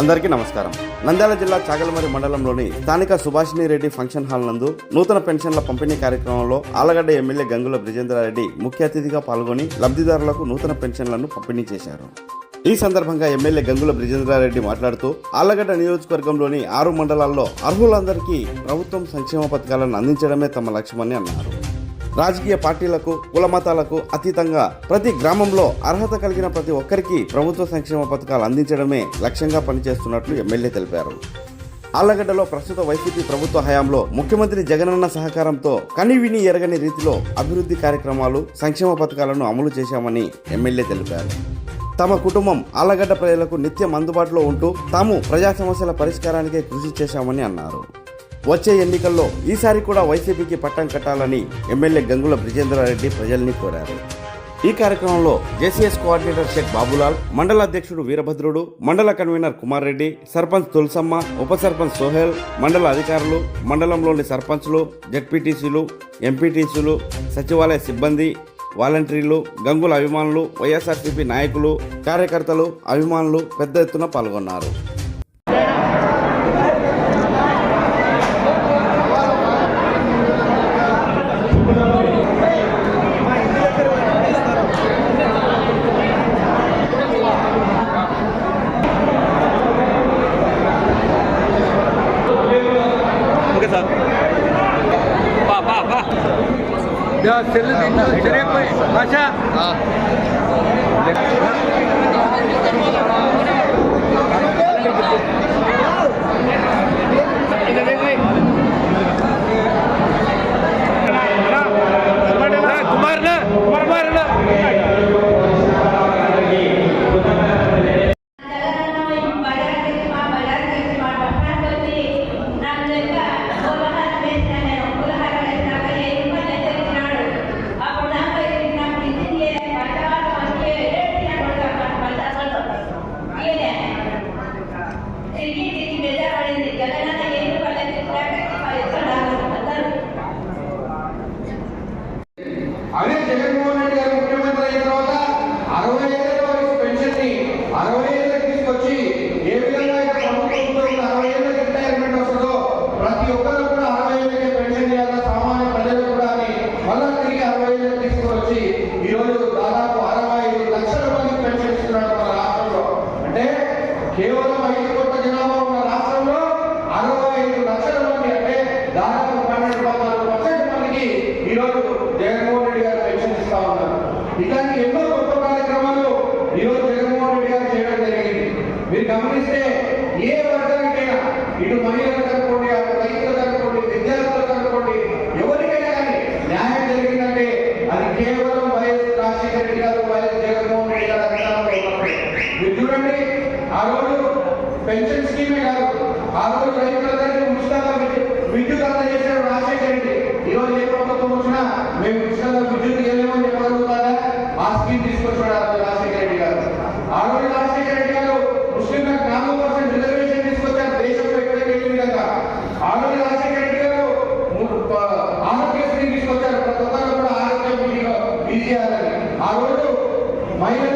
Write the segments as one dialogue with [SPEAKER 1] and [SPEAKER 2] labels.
[SPEAKER 1] అందరికీ నమస్కారం. నంద్యాల జిల్లా చాగలమరి మండలంలోని స్థానిక సుభాషిణి రెడ్డి ఫంక్షన్ హాల్ నందు నూతన పెన్షన్ల పంపిణీ కార్యక్రమంలో ఆలగడ్డ ఎమ్మెల్యే గంగుల బ్రిజేంద్రారెడ్డి ముఖ్య అతిథిగా పాల్గొని లబ్ధిదారులకు నూతన పెన్షన్లను పంపిణీ చేశారు. ఈ సందర్భంగా ఎమ్మెల్యే గంగుల బ్రిజేంద్రారెడ్డి మాట్లాడుతూ ఆలగడ్డ నియోజకవర్గంలోని ఆరు మండలాల్లో అర్హులందరికీ ప్రభుత్వం సంక్షేమ పథకాలను అందించడమే తమ లక్ష్యమని అన్నారు. రాజకీయ పార్టీలకు కుల మతాలకు అతీతంగా ప్రతి గ్రామంలో అర్హత కలిగిన ప్రతి ఒక్కరికి ప్రభుత్వ సంక్షేమ పథకాలు అందించడమే లక్ష్యంగా పనిచేస్తున్నట్లు ఎమ్మెల్యే తెలిపారు. ఆళ్ళగడ్డలో ప్రస్తుత వైసీపీ ప్రభుత్వ హయాంలో ముఖ్యమంత్రి జగనన్న సహకారంతో కనివిని ఎరగని రీతిలో అభివృద్ధి కార్యక్రమాలు సంక్షేమ పథకాలను అమలు చేశామని ఎమ్మెల్యే తెలిపారు. తమ కుటుంబం ఆళ్ళగడ్డ ప్రజలకు నిత్యం అందుబాటులో ఉంటూ తాము ప్రజా సమస్యల పరిష్కారానికే కృషి చేశామని అన్నారు. వచ్చే ఎన్నికల్లో ఈసారి కూడా వైసీపీకి పట్టం కట్టాలని ఎమ్మెల్యే గంగుల బ్రిజేంద్రారెడ్డి ప్రజల్ని కోరారు. ఈ కార్యక్రమంలో జేసీఎస్ కోఆర్డినేటర్ షేక్ బాబులాల్ మండల అధ్యక్షుడు వీరభద్రుడు మండల కన్వీనర్ కుమార్ రెడ్డి సర్పంచ్ తులసమ్మ ఉప సర్పంచ్ సోహెల్ మండల అధికారులు మండలంలోని సర్పంచ్లు జడ్పీటీసీలు ఎంపీటీసీలు సచివాలయ సిబ్బంది వాలంటీర్లు గంగుల అభిమానులు వైఎస్ఆర్సీపీ నాయకులు కార్యకర్తలు అభిమానులు పెద్ద ఎత్తున పాల్గొన్నారు.
[SPEAKER 2] अच्छा। हाँ। Dá ప్రభుత్వం వచ్చినా మేము ఉచితంగా విద్యుత్ ఇవ్వలేమని చెప్పగలుగుతారా ఆ స్కీమ్ తీసుకొచ్చాడు రాజశేఖర రెడ్డి గారు. ఆ రోజు రాజశేఖర రెడ్డి గారు ముస్లింలకు నాలుగు పర్సెంట్ రిజర్వేషన్ తీసుకొచ్చారు దేశంలో ఎక్కడికి వెళ్ళిన విధంగా. ఆ రోజు రాజశేఖర రెడ్డి గారు ము- ప- ఆరోగ్యశ్రీ తీసుకొచ్చారు ప్రతి ఒక్కరు కూడా ఆరోగ్య ఈజీ ఆ రోజు మహిళలు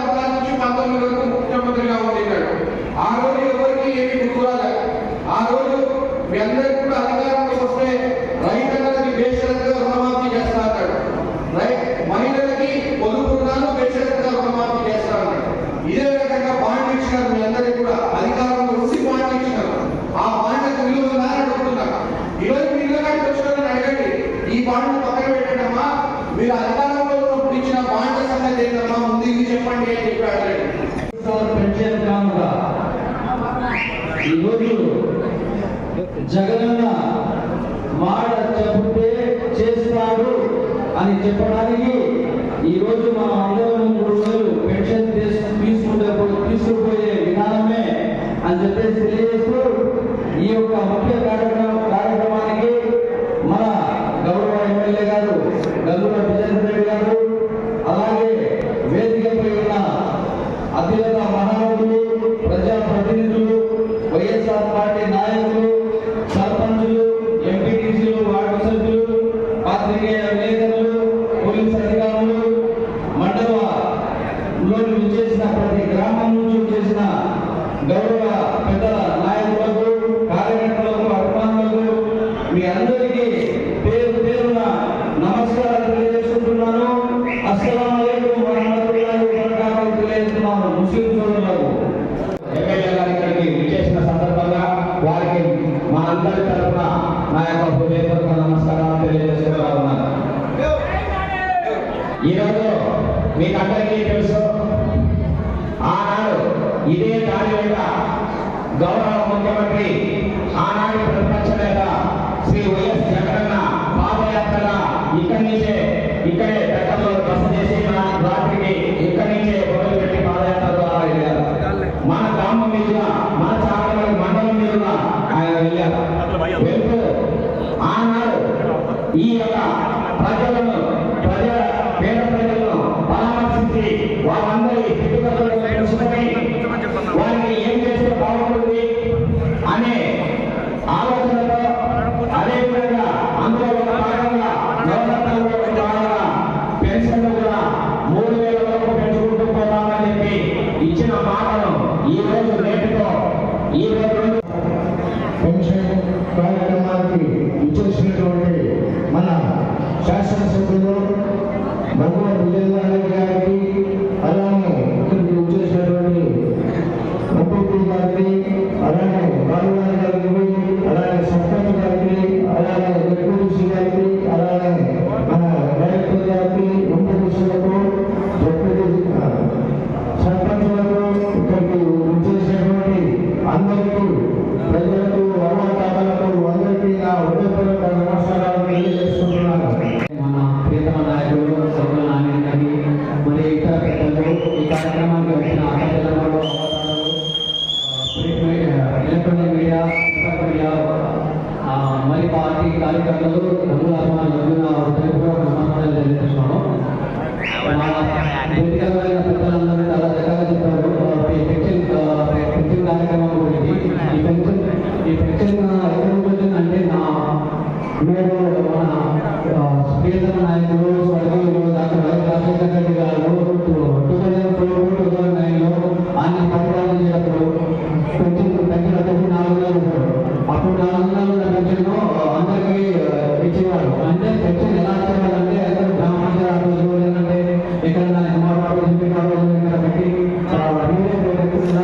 [SPEAKER 2] పద్నాలుగు నుంచి పంతొమ్మిది వరకు ముఖ్యమంత్రిగా ఉండినాడు ఆ రోజు ఎవరికి ఏమి గుర్తురాలే ఆ రోజు మీ అందరికీ కూడా అధికారం చెప్పడానికి ఈ
[SPEAKER 3] రోజు మా అందరం మూడు రోజులు పెన్షన్ తీసుకుంటే తీసుకుపోయే విధానమే అని చెప్పేసి తెలియజేస్తూ ఈ యొక్క ముఖ్య కార్యక్రమం కార్యక్రమానికి మన గౌరవ ఎమ్మెల్యే గారు గల్లుల విజయ్ రెడ్డి గారు అలాగే వేదికపై ఉన్న అధినేత ఈరోజు విచ్చేసిన ప్రతి గ్రామం నుంచి చేసిన గౌరవ పెద్దల నాయకులకు కార్యకర్తలకు అభిమానులకు మీ అందరికీ పేరు పేరున నమస్కారాలు తెలియజేసుకుంటున్నాను. అస్సలం వరహమతుల్లాహి వబరకాతుహు. తెలియజేస్తున్నాను. ఇదే దాని యొక్క గౌరవ ముఖ్యమంత్రి ఆనా ఇచ్చిన మాటను ఈ రోజు నేటితో ఈ రోజు
[SPEAKER 4] పెన్షన్ కార్యక్రమానికి ఇచ్చేసినటువంటి మన శాసనసభ్యులు
[SPEAKER 3] భగవద్ విజయ